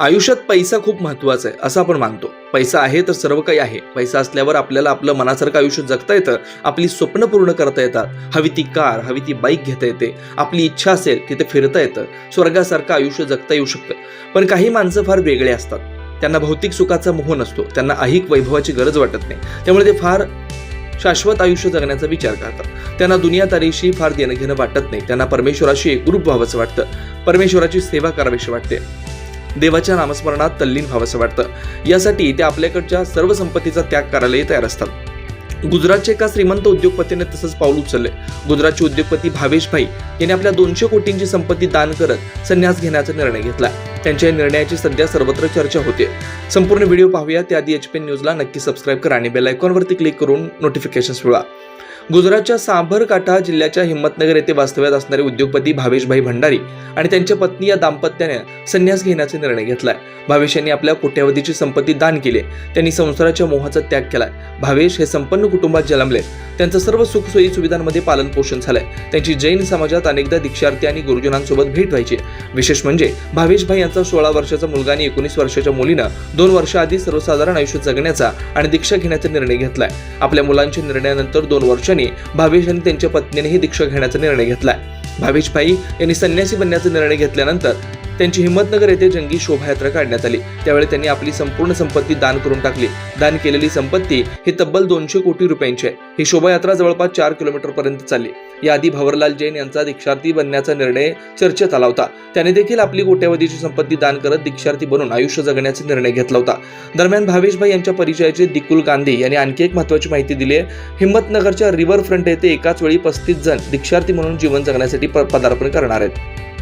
आयुष्यात पैसा खूप महत्त्वाचा आहे असं आपण मानतो. पैसा आहे तर सर्व काही आहे. पैसा असल्यावर आपल्याला आपलं मनासारखं आयुष्य जगता येतं आपली स्वप्न पूर्ण करता येतात. हवी ती कार हवी ती बाईक घेता येते आपली इच्छा असेल तिथे फिरता येतं स्वर्गासारखं आयुष्य जगता येऊ शकतं. पण काही माणसं फार वेगळे असतात. त्यांना भौतिक सुखाचा मोह नसतो त्यांना अहिक वैभवाची गरज वाटत नाही. त्यामुळे ते फार शाश्वत आयुष्य जगण्याचा विचार करतात. त्यांना दुनियादारीशी फार देणं घेणं वाटत नाही. त्यांना परमेश्वराशी एकरूप व्हावंसं वाटतं. परमेश्वराची सेवा करावीशी वाटते. देवाच्या नामस्मरणात तल्लीन व्हावंसं वाटतं. यासाठी ते आपल्याकडच्या सर्व संपत्तीचा त्याग करायलाही तयार असतात. गुजरातचे एका श्रीमंत उद्योगपतीने तसंच पाऊल उचलले गुजरातचे उद्योगपती भावेश भाई यांनी आपल्या दोनशे कोटींची संपत्ती दान करत संन्यास घेण्याचा निर्णय घेतला. त्यांच्या या निर्णयाची सध्या सर्वत्र चर्चा होते. संपूर्ण व्हिडिओ पाहूया. त्याआधी एच पी न्यूजला नक्की सबस्क्राईब करा आणि बेल आयकॉनवरती क्लिक करून नोटिफिकेशन्स मिळवा. गुजरातच्या साबरकाठा जिल्ह्याच्या हिंमतनगर येथे वास्तव्यात असणारे उद्योगपती भावेशभाई भंडारी आणि त्यांच्या पत्नी या दाम्पत्याने संन्यास घेण्याचा निर्णय घेतलाय. भावेश यांनी आपल्या कोट्यावधीची संपत्ती दान केली. त्यांनी संसाराच्या मोहाचा त्याग केलाय. भावेश हे संपन्न कुटुंबात जन्मले. त्यांचं सर्व सुखसोयी सुविधांमध्ये पालन पोषण झालंय. त्यांची जैन समाजात अनेकदा दीक्षार्थी आणि गुरुजनांसोबत भेट व्हायची. विशेष म्हणजे भावेशभाई यांचा सोळा वर्षाचा मुलगा आणि एकोणीस वर्षाच्या मुलीनं दोन वर्षाआधी सर्वसाधारण आयुष्य जगण्याचा आणि दीक्षा घेण्याचा निर्णय घेतलाय. आपल्या मुलांच्या निर्णयानंतर दोन वर्षांनी भावेश आणि त्यांच्या पत्नीनेही दीक्षा घेण्याचा निर्णय घेतलाय. भावेशभाई यांनी संन्यासी बनण्याचा निर्णय घेतल्यानंतर त्यांची हिंमतनगर येथे जंगी शोभायात्रा काढण्यात आली. त्यावेळी त्यांनी आपली संपूर्ण संपत्ती दान करून टाकली. दान केलेली संपत्ती ही तब्बल दोनशे कोटी रुपयांची आहे. ही शोभायात्रा जवळपास चार किलोमीटर पर्यंत चालली. याआधी भवरलाल जैन यांचा दीक्षार्थी बनण्याचा निर्णय चर्चेत आला होता. त्याने देखील आपली कोट्यावधीची संपत्ती दान करत दीक्षार्थी बनून आयुष्य जगण्याचा निर्णय घेतला होता. दरम्यान भावेशभाई यांच्या परिचयाचे दिकुल गांधी यांनी आणखी एक महत्वाची माहिती दिली आहे हिंमतनगरच्या रिव्हर फ्रंट येथे एकाच वेळी पस्तीस जण दीक्षार्थी म्हणून जीवन जगण्यासाठी पदार्पण करणार आहेत.